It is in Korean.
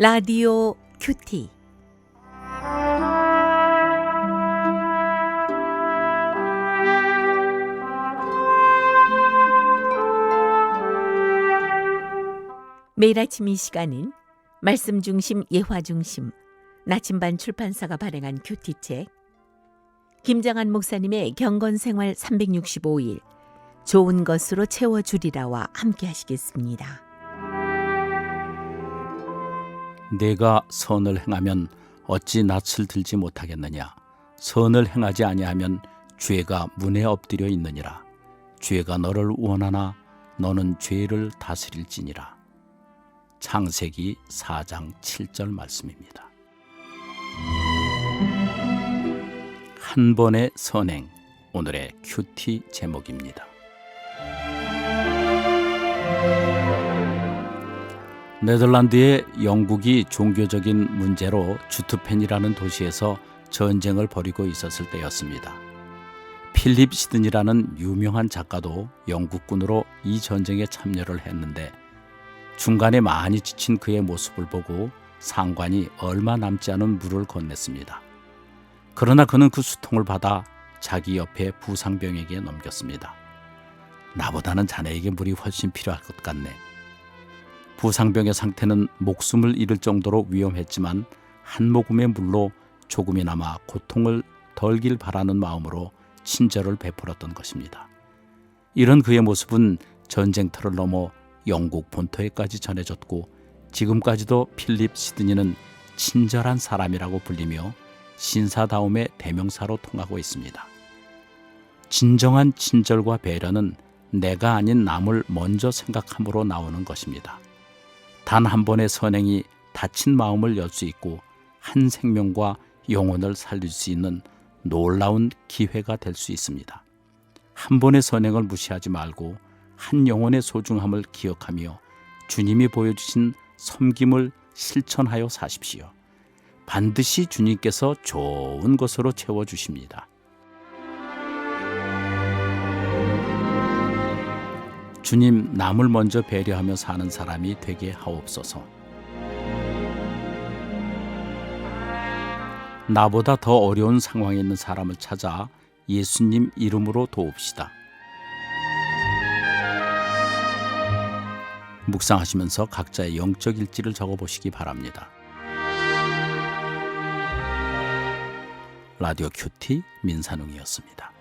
라디오 큐티 매일 아침 이 시간은 말씀 중심 예화 중심 나침반 출판사가 발행한 큐티책 김장한 목사님의 경건 생활 365일 좋은 것으로 채워 주리라와 함께 하시겠습니다. 내가 선을 행하면 어찌 낯을 들지 못하겠느냐 선을 행하지 아니하면 죄가 문에 엎드려 있느니라 죄가 너를 원하나 너는 죄를 다스릴지니라 창세기 4장 7절 말씀입니다. 한 번의 선행 오늘의 큐티 제목입니다. 네덜란드의 영국이 종교적인 문제로 주트펜이라는 도시에서 전쟁을 벌이고 있었을 때였습니다. 필립 시든이라는 유명한 작가도 영국군으로 이 전쟁에 참여를 했는데 중간에 많이 지친 그의 모습을 보고 상관이 얼마 남지 않은 물을 건넸습니다. 그러나 그는 그 수통을 받아 자기 옆에 부상병에게 넘겼습니다. 나보다는 자네에게 물이 훨씬 필요할 것 같네. 부상병의 상태는 목숨을 잃을 정도로 위험했지만 한 모금의 물로 조금이나마 고통을 덜길 바라는 마음으로 친절을 베풀었던 것입니다. 이런 그의 모습은 전쟁터를 넘어 영국 본토에까지 전해졌고 지금까지도 필립 시드니는 친절한 사람이라고 불리며 신사다움의 대명사로 통하고 있습니다. 진정한 친절과 배려는 내가 아닌 남을 먼저 생각함으로 나오는 것입니다. 단 한 번의 선행이 다친 마음을 열 수 있고 한 생명과 영혼을 살릴 수 있는 놀라운 기회가 될 수 있습니다. 한 번의 선행을 무시하지 말고 한 영혼의 소중함을 기억하며 주님이 보여주신 섬김을 실천하여 사십시오. 반드시 주님께서 좋은 것으로 채워주십니다. 주님 남을 먼저 배려하며 사는 사람이 되게 하옵소서. 나보다 더 어려운 상황에 있는 사람을 찾아 예수님 이름으로 도웁시다. 묵상하시면서 각자의 영적 일지를 적어 보시기 바랍니다. 라디오 큐티 민산웅이었습니다.